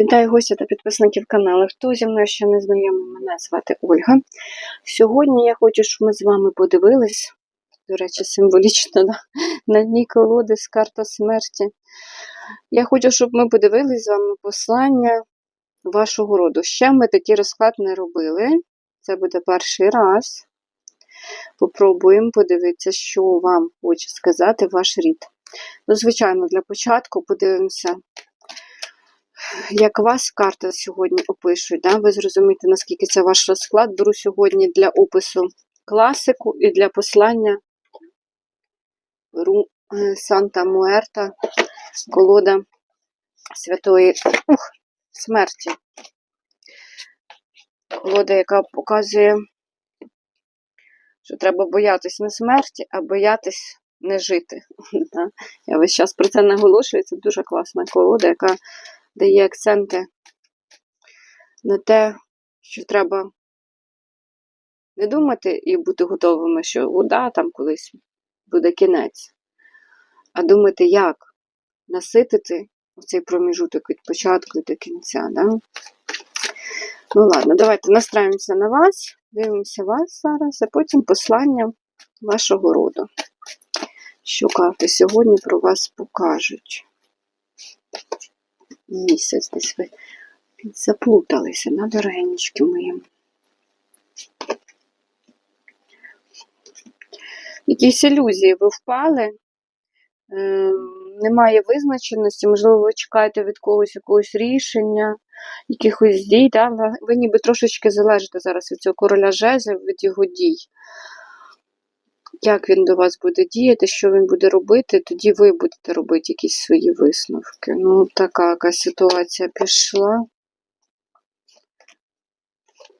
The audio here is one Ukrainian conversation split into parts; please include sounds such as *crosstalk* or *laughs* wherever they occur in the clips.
Вітаю гостя та підписників каналу. Хто зі мною ще не знайомий, мене звати Ольга. Сьогодні я хочу, щоб ми з вами подивились, до речі, символічно да? на дні колоди з карта смерті. Я хочу, щоб ми подивились з вами послання вашого роду. Ще ми такий розклад не робили. Це буде перший раз. Попробуємо подивитися, що вам хоче сказати ваш рід. Ну, звичайно, для початку подивимося, як вас карта сьогодні опишуть. Да? Ви зрозумієте, наскільки це ваш розклад. Беру сьогодні для опису класику і для послання беру е, Санта Муерта, колода Святої ух, смерті. Колода, яка показує, що треба боятись не смерті, а боятись не жити. *laughs* Я весь час про це наголошую. Це дуже класна колода, яка дає акценти на те, що треба не думати і бути готовими, що вода там колись буде кінець, а думати, як наситити цей проміжуток від початку до кінця. Да? Ну, ладно, давайте настраємося на вас, дивимося вас зараз, а потім послання вашого роду. Що карти сьогодні про вас покажуть? Місяць десь ви заплуталися, на дорогенечки мої. Якісь ілюзії ви впали, е, немає визначеності, можливо, ви чекаєте від когось якогось рішення, якихось дій. Да? Ви ніби трошечки залежите зараз від цього короля жезлів, від його дій. Як він до вас буде діяти, що він буде робити, тоді ви будете робити якісь свої висновки. Ну, така якась ситуація пішла.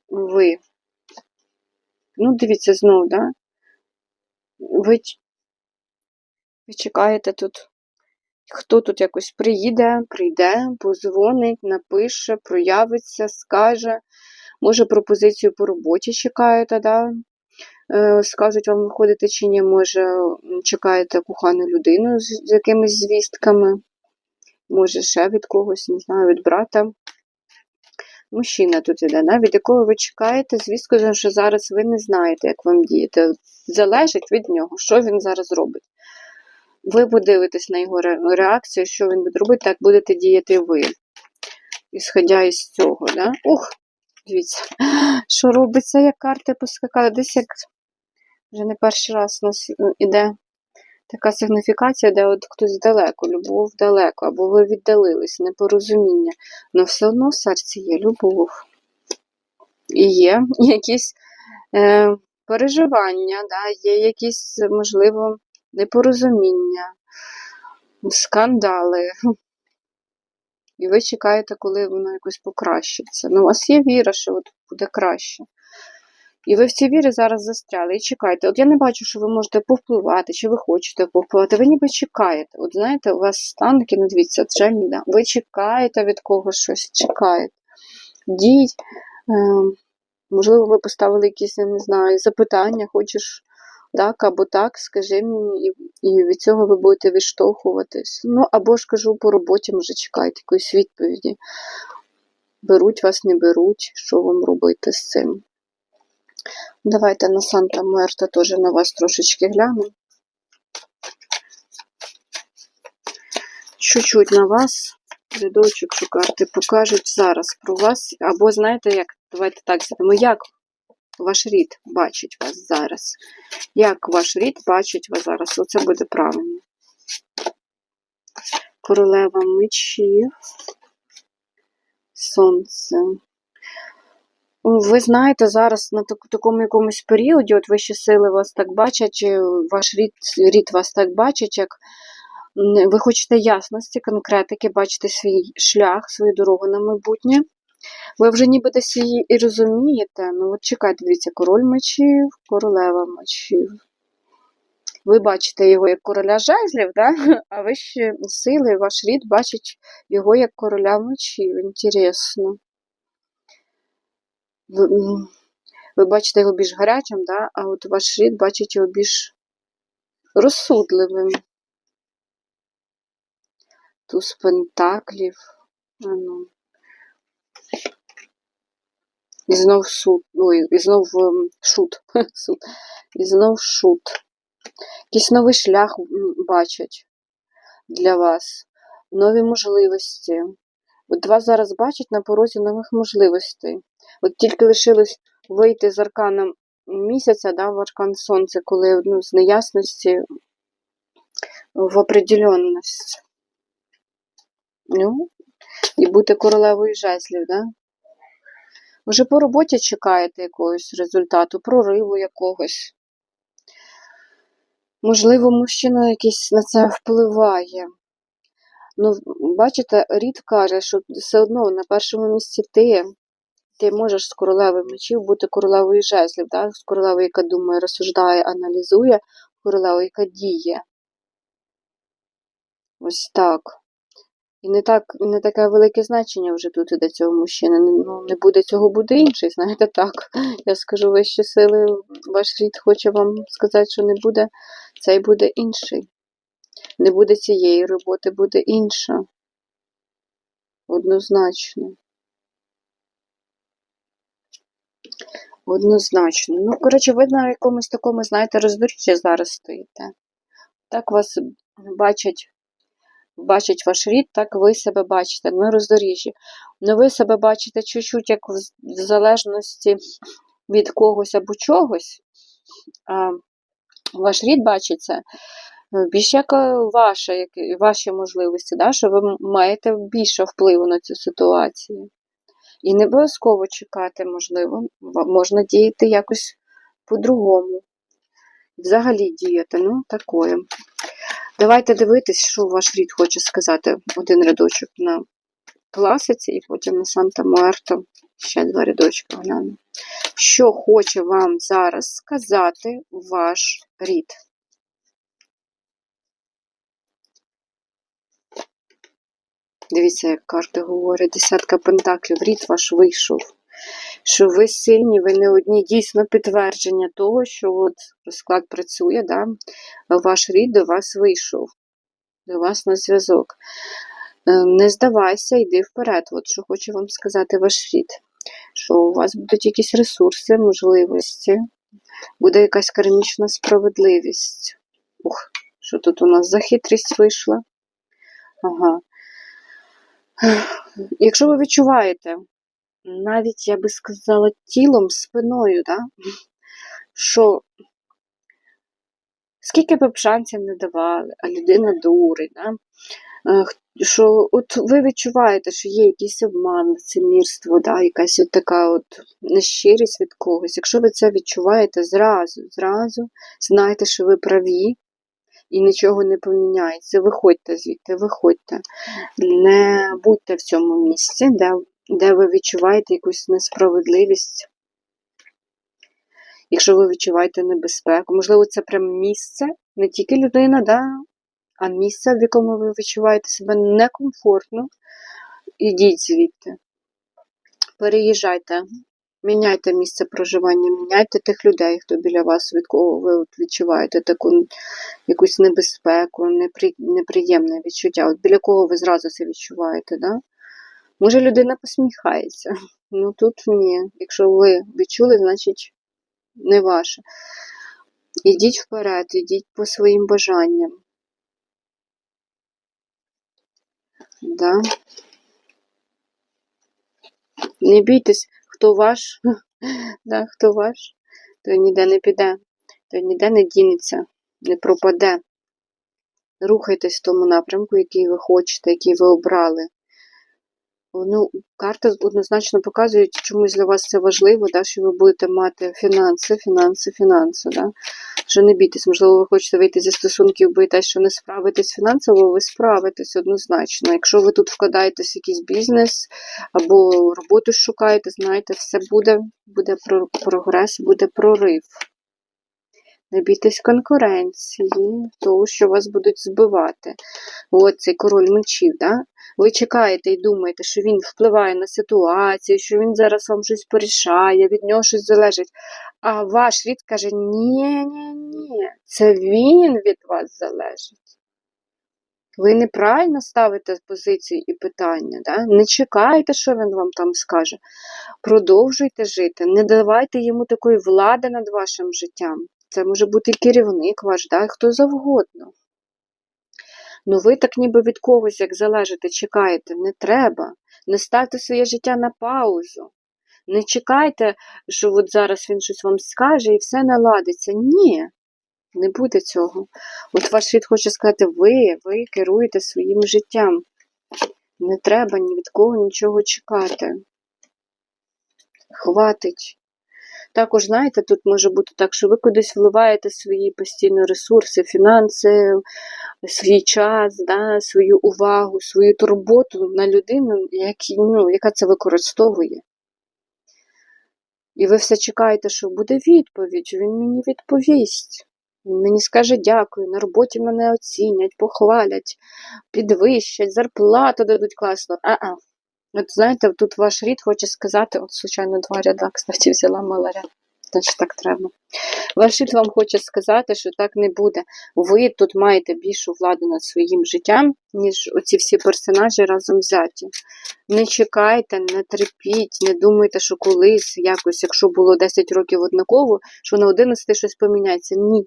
Ви. Ну, дивіться знову, да? Ви, ви чекаєте тут, хто тут якось приїде, прийде, позвонить, напише, проявиться, скаже. Може, пропозицію по роботі чекаєте, да? Е, скажуть вам виходити чи ні, може, чекаєте кохану людину з, якимись звістками, може, ще від когось, не знаю, від брата. Мужчина тут іде, да? від якого ви чекаєте, звістку, що зараз ви не знаєте, як вам діяти. Залежить від нього, що він зараз робить. Ви подивитесь на його ре- реакцію, що він буде робити, так будете діяти ви. Ісходя із цього, да? Ух, дивіться, *gasps* що робиться, як карти поскакали. Десь як вже не перший раз у нас іде така сигніфікація, де от хтось далеко, любов далеко, або ви віддалились, непорозуміння. Але все одно в серці є любов. І є якісь е, переживання, да, є якісь, можливо, непорозуміння, скандали. І ви чекаєте, коли воно якось покращиться. Ну, у вас є віра, що от буде краще. І ви в цій вірі зараз застряли і чекаєте. От я не бачу, що ви можете повпливати, чи ви хочете повпливати. Ви ніби чекаєте. От знаєте, у вас стан такий, ну дивіться, це да. Ви чекаєте від когось щось, чекаєте. Діть. Е, можливо, ви поставили якісь, я не знаю, запитання, хочеш так або так, скажи мені, і, і від цього ви будете відштовхуватись. Ну, або ж кажу, по роботі, може, чекаєте якоїсь відповіді. Беруть вас, не беруть, що вам робити з цим. Давайте на Санта Муерта теж на вас трошечки глянемо. Чуть-чуть на вас, рядочок, що карти покажуть зараз про вас. Або знаєте, як, давайте так зробимо, як ваш рід бачить вас зараз. Як ваш рід бачить вас зараз. Оце буде правильно. Королева мечів. Сонце. Ви знаєте, зараз на такому якомусь періоді, от вищі сили вас так бачать, ваш рід, рід вас так бачить, як ви хочете ясності, конкретики, бачите свій шлях, свою дорогу на майбутнє. Ви вже ніби десь її і розумієте. Ну, от чекайте, дивіться, король мечів, королева мечів. Ви бачите його як короля жезлів, да? а вищі сили, ваш рід бачить його як короля мечів. Інтересно. Ви, ви бачите його більш гарячим, да? а от ваш рід бачить його більш розсудливим. Туз пентаклів. Ну. І знов суд. Ой, і знов ем, шут. *laughs* суд. І знов шут. Якийсь новий шлях бачать для вас. Нові можливості. От вас зараз бачать на порозі нових можливостей. От тільки лишилось вийти з арканом місяця, да, в аркан сонця, коли ну, з неясності в определенність. Ну, і бути королевою жезлів, да? Вже по роботі чекаєте якогось результату, прориву якогось. Можливо, мужчина якийсь на це впливає. Ну, бачите, рід каже, що все одно на першому місці ти. Ти можеш з королевою мечів бути королевою жезлів, да? з королевою, яка думає, розсуждає, аналізує, королевою, яка діє. Ось так. І не так, не таке велике значення вже тут іде цього мужчини. Ну, не буде цього, буде інший, знаєте, так. Я скажу вищі сили, ваш рід хоче вам сказати, що не буде, цей буде інший. Не буде цієї роботи, буде інша. Однозначно. Однозначно. Ну, коротше, ви на якомусь такому, знаєте, роздоріжжі зараз стоїте. Так вас бачать, бачить ваш рід, так ви себе бачите на роздоріжжі. Ну, ви себе бачите чуть-чуть як в, залежності від когось або чогось. А ваш рід бачиться е, більш як е, ваше, як, ваші можливості, да, що ви маєте більше впливу на цю ситуацію. І не обов'язково чекати, можливо, можна діяти якось по-другому. Взагалі діяти, ну, такое. Давайте дивитись, що ваш рід хоче сказати. Один рядочок на класиці, і потім на Санта Муерто. Ще два рядочки гляну. Що хоче вам зараз сказати ваш рід? Дивіться, як карти говорять, десятка пентаклів, рід ваш вийшов. Що ви сильні, ви не одні дійсно підтвердження того, що от розклад працює, да? ваш рід до вас вийшов, до вас на зв'язок. Е, Не здавайся, йди вперед. От що хочу вам сказати ваш рід. Що у вас будуть якісь ресурси, можливості, буде якась кармічна справедливість. Ух, що тут у нас за хитрість вийшла? Ага. Якщо ви відчуваєте, навіть я би сказала, тілом, спиною, да? що скільки б шансів не давали, а людина дурить, да? Е, що от ви відчуваєте, що є якийсь обман, лицемірство, да? якась от така от нещирість від когось. Якщо ви це відчуваєте зразу, зразу знайте, що ви праві, і нічого не поміняється. Виходьте звідти, виходьте. Не будьте в цьому місці, де, де ви відчуваєте якусь несправедливість. Якщо ви відчуваєте небезпеку, можливо, це прям місце, не тільки людина, да, а місце, в якому ви відчуваєте себе некомфортно, ідіть звідти. Переїжджайте, Міняйте місце проживання, міняйте тих людей, хто біля вас, від кого ви відчуваєте таку якусь небезпеку, непри... неприємне відчуття. От біля кого ви зразу це відчуваєте, да? Може, людина посміхається. *laughs* Ну тут ні. Якщо ви відчули, значить не ваше. Ідіть вперед, ідіть по своїм бажанням. Да? Не бійтесь хто ваш, *laughs* да, хто ваш, той ніде не піде, той ніде не дінеться, не пропаде. Рухайтесь в тому напрямку, який ви хочете, який ви обрали. Ну, Карти однозначно показують, чомусь для вас це важливо, да, що ви будете мати фінанси, фінанси, фінанси. Да? Що не бійтесь, можливо, ви хочете вийти зі стосунків, боїтесь, що не справитесь фінансово, ви справитесь однозначно. Якщо ви тут вкладаєтесь в якийсь бізнес або роботу шукаєте, знаєте, все буде, буде прогрес, буде прорив. Не бійтесь конкуренції, того, що вас будуть збивати. От цей король мечів, да? ви чекаєте і думаєте, що він впливає на ситуацію, що він зараз вам щось порішає, від нього щось залежить. А ваш рід каже: ні, ні, ні, це він від вас залежить. Ви неправильно ставите позицію і питання, да? не чекайте, що він вам там скаже. Продовжуйте жити, не давайте йому такої влади над вашим життям. Це може бути керівник ваш, да? хто завгодно. Ну ви так ніби від когось, як залежите, чекаєте. Не треба. Не ставте своє життя на паузу. Не чекайте, що от зараз він щось вам скаже і все наладиться. Ні, не буде цього. От ваш світ хоче сказати, ви, ви керуєте своїм життям. Не треба ні від кого нічого чекати. Хватить. Також, знаєте, тут може бути так, що ви кудись вливаєте свої постійні ресурси, фінанси, свій час, да, свою увагу, свою турботу на людину, які, ну, яка це використовує. І ви все чекаєте, що буде відповідь, він мені відповість. Він мені скаже дякую, на роботі мене оцінять, похвалять, підвищать, зарплату дадуть класно. А-а. От знаєте, тут ваш рід хоче сказати, от, звичайно, два ряда, кстати, *laughs* взяла маларя. Значить, так треба. Ваш рід вам хоче сказати, що так не буде. Ви тут маєте більшу владу над своїм життям, ніж оці всі персонажі разом взяті. Не чекайте, не терпіть, не думайте, що колись, якось, якщо було 10 років однаково, що на 11 щось поміняється. Ні.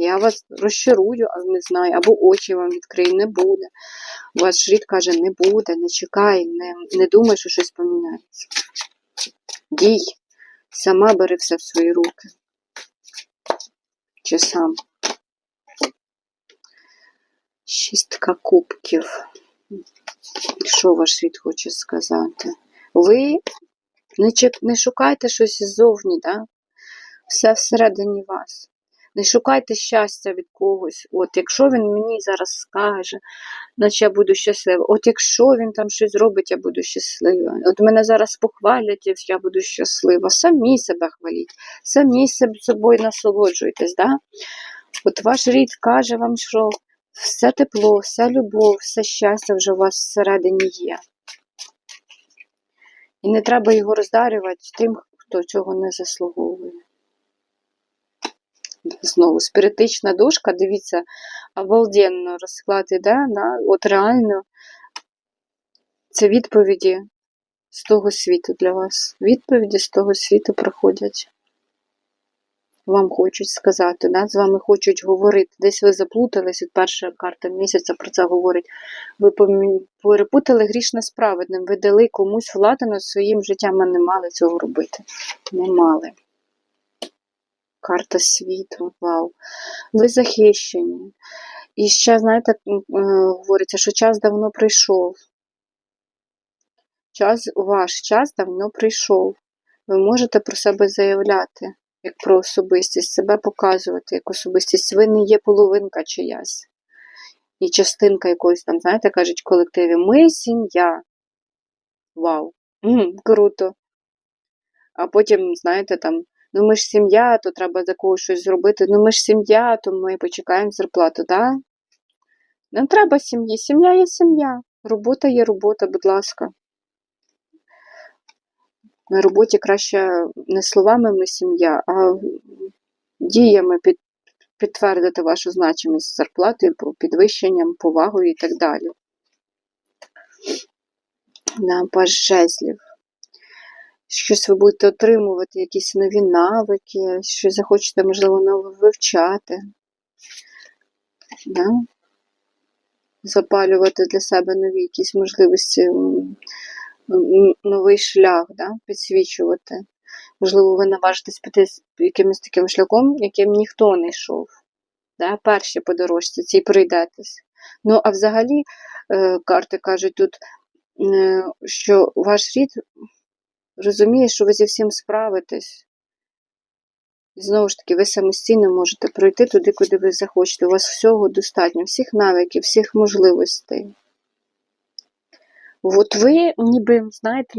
Я вас розчарую, а не знаю, або очі вам відкрию, не буде. Ваш рід каже, не буде, не чекай, не, не думай, що щось поміняється. Дій, сама бери все в свої руки. Чи сам. Шістка кубків. Що ваш світ хоче сказати? Ви не, чек... не шукайте щось ззовні, да? все всередині вас. Не шукайте щастя від когось. От якщо він мені зараз скаже, значить я буду щаслива. От якщо він там щось зробить, я буду щаслива. От мене зараз похвалять, я буду щаслива. Самі себе хваліть, самі собою насолоджуйтесь. Да? От ваш рід каже вам, що все тепло, вся любов, все щастя вже у вас всередині є. І не треба його роздарювати тим, хто цього не заслуговує. Знову спіритична дошка, дивіться, обалденно розклад іде, да? от реально це відповіді з того світу для вас. Відповіді з того світу приходять. Вам хочуть сказати, да? з вами хочуть говорити. Десь ви заплутались, от перша карта місяця про це говорить. Ви перепутали грішне з праведним, ви дали комусь владу над своїм життям, а не мали цього робити. Не мали. Карта світу, вау. Ви захищені. І ще, знаєте, е, говориться, що час давно прийшов. Час, ваш час давно прийшов. Ви можете про себе заявляти, як про особистість, себе показувати як особистість. Ви не є половинка чиясь. І частинка якоїсь там, знаєте, кажуть в колективі, ми сім'я. Вау! М, круто. А потім, знаєте, там, ну ми ж сім'я, то треба за когось щось зробити. Ну ми ж сім'я, то ми почекаємо зарплату, да? Не треба сім'ї. Сім'я є сім'я. Робота є робота, будь ласка. На роботі краще не словами ми сім'я, а діями під, підтвердити вашу значимість зарплатою, підвищенням, повагою і так далі. На жезлів. Щось ви будете отримувати, якісь нові навики, щось захочете, можливо, нове вивчати. Да? Запалювати для себе нові якісь можливості, новий шлях, да? підсвічувати. Можливо, ви наважитесь піти якимось таким шляхом, яким ніхто не йшов. Да? Перші по дорожці, цій пройдетесь. Ну, а взагалі, е, карти кажуть тут, е, що ваш рід розуміє, що ви зі всім справитесь. І знову ж таки, ви самостійно можете пройти туди, куди ви захочете. У вас всього достатньо, всіх навиків, всіх можливостей. От ви, ніби, знаєте,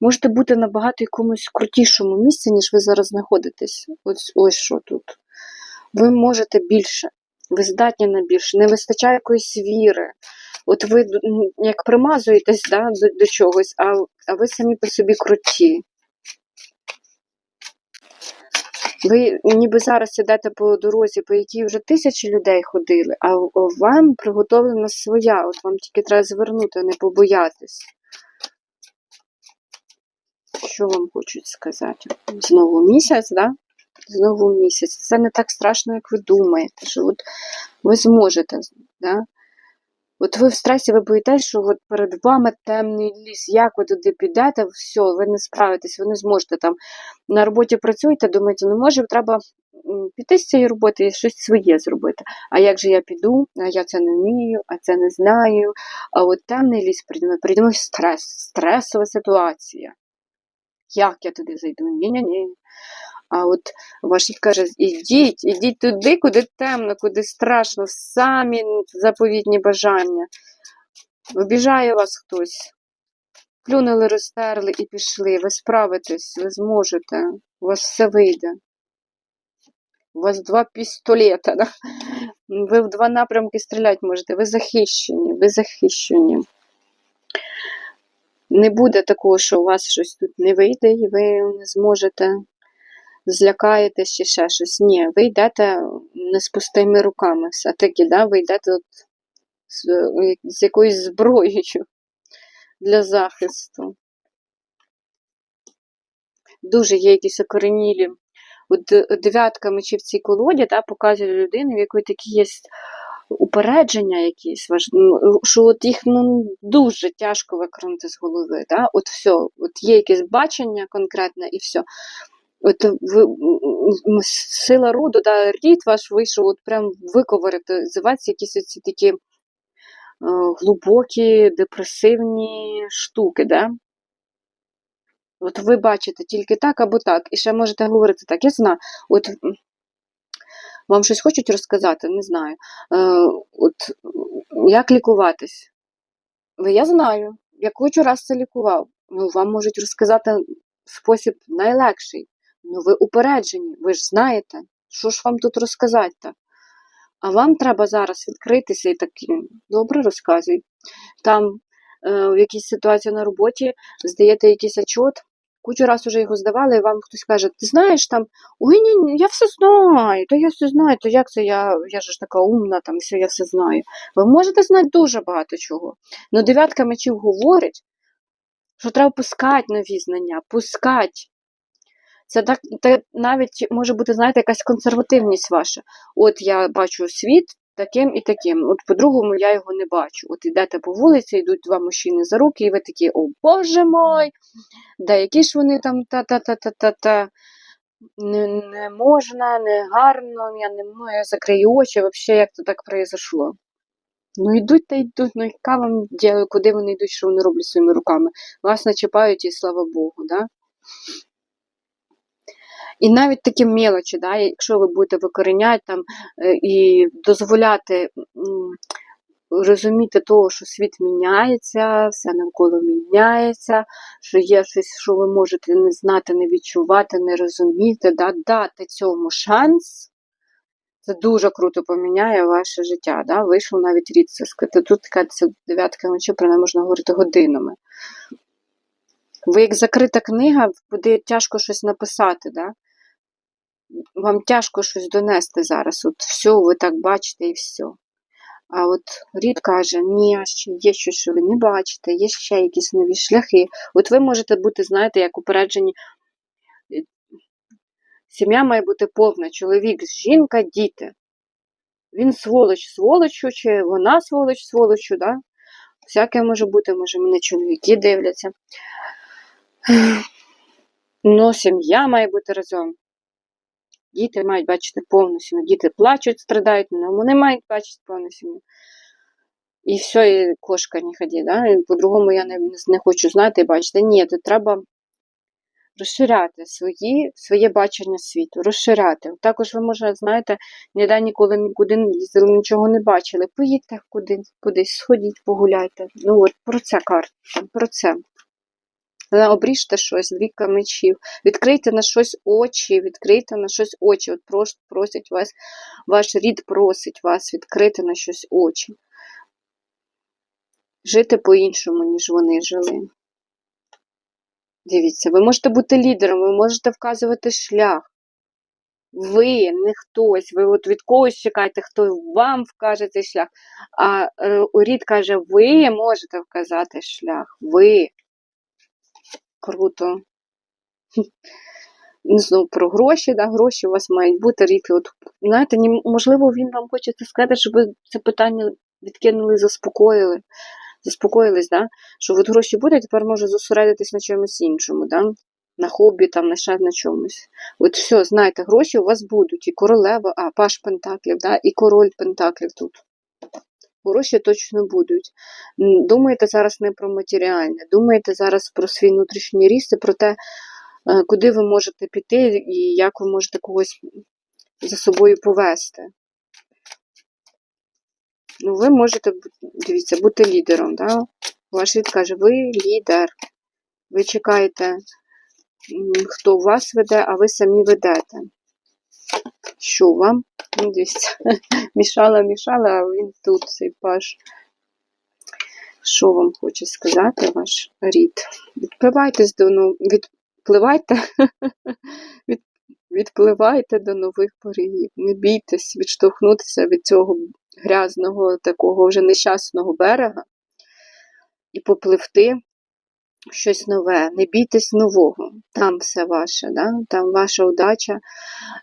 можете бути набагато якомусь крутішому місці, ніж ви зараз знаходитесь. Ось, ось що тут. Ви можете більше, ви здатні на більше, не вистачає якоїсь віри. От ви як примазуєтесь да, до, до чогось, а, а ви самі по собі круті. Ви ніби зараз ідете по дорозі, по якій вже тисячі людей ходили, а вам приготовлена своя. От вам тільки треба звернути, не побоятись. Що вам хочуть сказати? Знову місяць, да? Знову місяць. Це не так страшно, як ви думаєте, що от ви зможете. Да? От ви в стресі, ви боїтесь, що от перед вами темний ліс, як ви туди підете, все, ви не справитесь, ви не зможете там на роботі працюєте, думаєте, ну може треба піти з цієї роботи і щось своє зробити. А як же я піду? А я це не вмію, а це не знаю. А от темний ліс прийде, прийде стрес, стресова ситуація. Як я туди зайду? Ні-ні-ні. А от ваш каже, ідіть, ідіть туди, куди темно, куди страшно, самі заповітні бажання. Обіжає вас хтось. Плюнули, розтерли і пішли. Ви справитесь, ви зможете, у вас все вийде. У вас два пістолета. Да? Ви в два напрямки стріляти можете, ви захищені, ви захищені. Не буде такого, що у вас щось тут не вийде, і ви не зможете злякаєтесь чи ще щось. Ні, ви йдете не з пустими руками все-таки, да? ви йдете от з, з якоюсь зброєю *laughs* для захисту. Дуже є якісь окоренілі. От дев'ятка мечів в цій колоді да, показує людину, в якої такі є упередження якісь, що от їх ну, дуже тяжко виконати з голови. Да? От все, от є якесь бачення конкретне і все. От ви, сила роду, да, рід ваш вийшов, от прям виковирити, називаються якісь оці такі е, глибокі, депресивні штуки, да? От ви бачите тільки так або так, і ще можете говорити так, я знаю, от вам щось хочуть розказати, не знаю. Е, от Як лікуватись? Ви я знаю, я хочу раз це лікував. Ну, Вам можуть розказати спосіб найлегший. Ну, ви упереджені, ви ж знаєте, що ж вам тут розказати? А вам треба зараз відкритися і такі, добре розказуй. Там е, в якійсь ситуації на роботі здаєте якийсь отчет, кучу раз уже його здавали, і вам хтось каже, ти знаєш там, ой, ні, ні, я все знаю, то я все знаю, то як це я я ж така умна, там все, я все знаю. Ви можете знати дуже багато чого. Ну дев'ятка мечів говорить, що треба пускати нові знання, пускати. Це так це навіть може бути, знаєте, якась консервативність ваша. От я бачу світ таким і таким. От по-другому я його не бачу. От йдете по вулиці, йдуть два мужчини за руки, і ви такі, о Боже мой, да які ж вони там та-та-та-та-та-та. Не, не можна, не гарно, я не можу, я закрию очі, взагалі, як це так произошло. Ну, йдуть та йдуть, ну яка вам діло, куди вони йдуть, що вони роблять своїми руками? Вас начіпають і слава Богу, да? І навіть такі мелочі, да, якщо ви будете викореняти там е, і дозволяти розуміти того, що світ міняється, все навколо міняється, що є щось, що ви можете не знати, не відчувати, не розуміти, да, дати цьому шанс. Це дуже круто поміняє ваше життя. Да? Вийшов навіть рід це. Тут така дев'ятка ночі, про неї можна говорити годинами. Ви як закрита книга, буде тяжко щось написати. Да? Вам тяжко щось донести зараз. От все, ви так бачите і все. А от рід каже, ні, ще є щось, що ви не бачите, є ще якісь нові шляхи. От ви можете бути, знаєте, як упереджені. Сім'я має бути повна, чоловік, жінка, діти. Він сволоч сволочу, чи вона сволоч сволочу, да? Всяке може бути, може, мене чоловіки дивляться. Ну, сім'я має бути разом. Діти мають бачити повну сім'ю. Діти плачуть, страдають, але вони мають бачити повну сім'ю. І все, і кошка не ході. Да? По-другому я не не хочу знати і бачити. Ні, то треба розширяти свої, своє бачення світу, розширяти. Також ви можете, знаєте, ніде ніколи нікуди не їздили, нічого не бачили. Поїдьте кудись, кудись, сходіть, погуляйте. Ну от про це карта, про це. Обріжте щось, двійка мечів, відкрийте на щось очі, відкрийте на щось очі. От просять вас, ваш рід просить вас відкрити на щось очі. Жити по-іншому, ніж вони жили. Дивіться, ви можете бути лідером, ви можете вказувати шлях. ви, не хтось. Ви от від когось чекаєте, хто вам вкаже цей шлях. А е, Рід каже, ви можете вказати шлях. Ви. Круто. Знову про гроші, да, гроші у вас мають бути рік. От, знаєте, можливо, він вам хоче це сказати, щоб ви це питання відкинули заспокоїли. Заспокоїлись, да? що от гроші будуть, тепер може зосередитись на чомусь іншому, да? на хобі, там, на ще на чомусь. От все, знаєте, гроші у вас будуть. І королева, а паш Пентаклів, да? і король Пентаклів тут. Гроші точно будуть. М, Думаєте зараз не про матеріальне, думаєте зараз про свій внутрішній ріст і про те, е, куди ви можете піти і як ви можете когось за собою повести. Ну, ви можете, дивіться, бути лідером. Да? Ваш рід каже, ви лідер. Ви чекаєте, хто вас веде, а ви самі ведете. Що вам? Ну, дивіться, *laughs* мішала, мішала, а він тут, цей паш. Що вам хоче сказати ваш рід? Відпливайте до ну, відпливайте, від, відпливайте до нових берегів. Не бійтесь відштовхнутися від цього грязного, такого вже нещасного берега і попливти щось нове. Не бійтесь нового. Там все ваше, да? там ваша удача,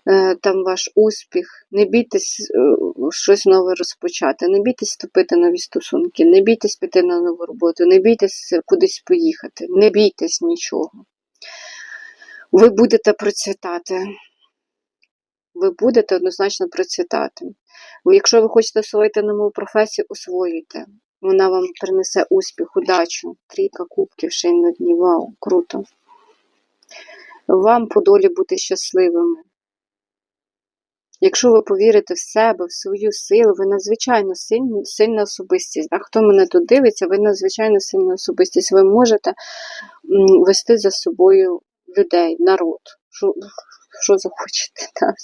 е, там ваш успіх. Не бійтесь е, щось нове розпочати, не бійтесь вступити нові стосунки, не бійтесь піти на нову роботу, не бійтесь кудись поїхати, не бійтесь нічого. Ви будете процвітати. Ви будете однозначно процвітати. Якщо ви хочете освоїти нову професію, освоюйте. Вона вам принесе успіх, удачу. Трійка кубків ще й на дні. Вау, круто. Вам по долі бути щасливими. Якщо ви повірите в себе, в свою силу, ви надзвичайно сильна, сильна особистість. А хто мене тут дивиться, ви надзвичайно сильна особистість. Ви можете вести за собою людей, народ. Що, що захочете. Так?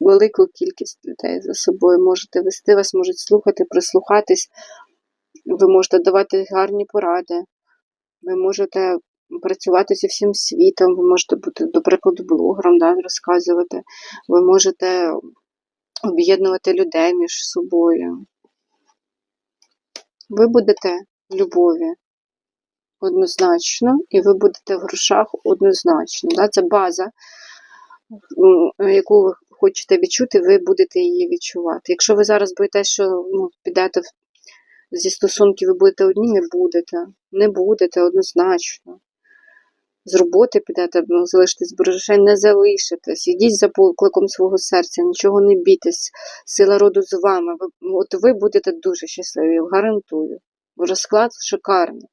Велику кількість людей за собою можете вести, вас можуть слухати, прислухатись. Ви можете давати гарні поради. Ви можете працювати зі всім світом, ви можете бути, до прикладу, блогером, да, розказувати. Ви можете об'єднувати людей між собою. Ви будете в любові однозначно, і ви будете в грошах однозначно. Да? Це база, яку ви хочете відчути, ви будете її відчувати. Якщо ви зараз боїтеся, що ну, підете зі стосунків, ви будете одні, не будете. Не будете однозначно. З роботи підете, залишитесь без не залишитесь. Ідіть за покликом свого серця, нічого не бійтесь. Сила роду з вами. Ви, от ви будете дуже щасливі, гарантую. Розклад шикарний.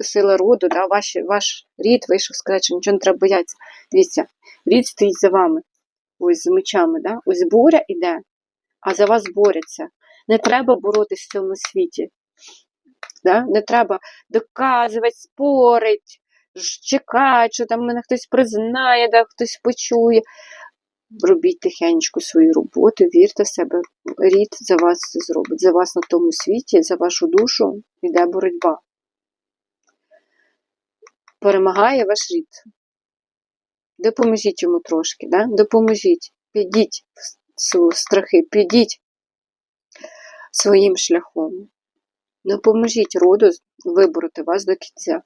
Сила роду, да, ваш, ваш рід вийшов сказати, що нічого не треба боятися. Дивіться, рід стоїть за вами. Ось з мечами, да? ось буря іде, а за вас борються. Не треба боротись в цьому світі. Да? Не треба доказувати, спорити, чекати, що там мене хтось признає, да, хтось почує. Робіть тихенько свою роботу, вірте в себе, рід за вас це зробить. За вас на тому світі, за вашу душу йде боротьба. Перемагає ваш рід. Допоможіть йому трошки, да? допоможіть. Підіть в страхи, підіть своїм шляхом. Допоможіть роду вибороти вас до кінця.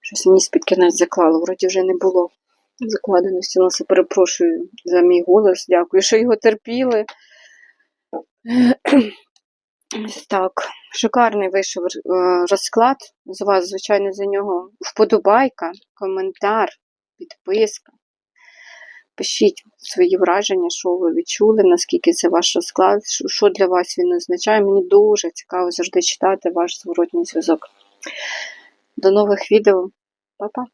Щось мені з-під кінець заклало, вроді вже не було закладеності. Ну, перепрошую за мій голос. Дякую, що його терпіли. Так, шикарний вийшов е, розклад. З вас, звичайно, за нього вподобайка, коментар, підписка. Пишіть свої враження, що ви відчули, наскільки це ваш розклад, що- для вас він означає. Мені дуже цікаво завжди читати ваш зворотній зв'язок. До нових відео. Па-па!